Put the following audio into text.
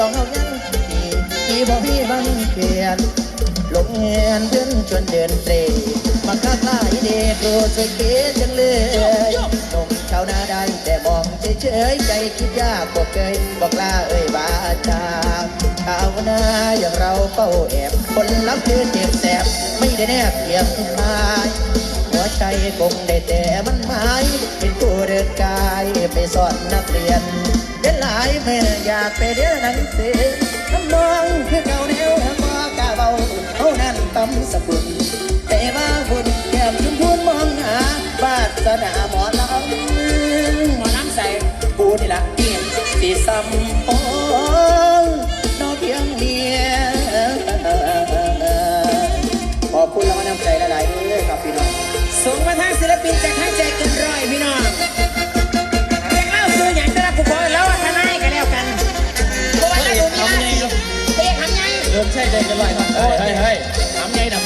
ลองเอายังดีที่บ่มีบังเกียนลงเงียนเดินชวนเดินเตรมาค้าขายเด็กโรสวยเก๋จังเลยหนุ่มชาวนาได้แต่มองเฉยๆใจคิดยากบ่าเคยบอกลาเอ่ยบาจาชาวนาอย่างเราเฝ้าแอบคนลับคือเจ็บแสบไม่ได้แนบเทียมทายหัวใจคงได้แต่มันหมา สอนนักเรียนเด็นหลายแม่อยากไปเรียนหนังสือน้ำนองคือเก่าแนวมากาเบาเอานั่นตำสกุลแต่ว่าบุญแก้มชุมพูนมองหาบาสนาหมอลำหมอลำใส่กูนี่ละเพียนสีซ้ำโอ้ ดินใช่เดินจะลอยครับเฮ้ยเฮ้ยถามไงดับ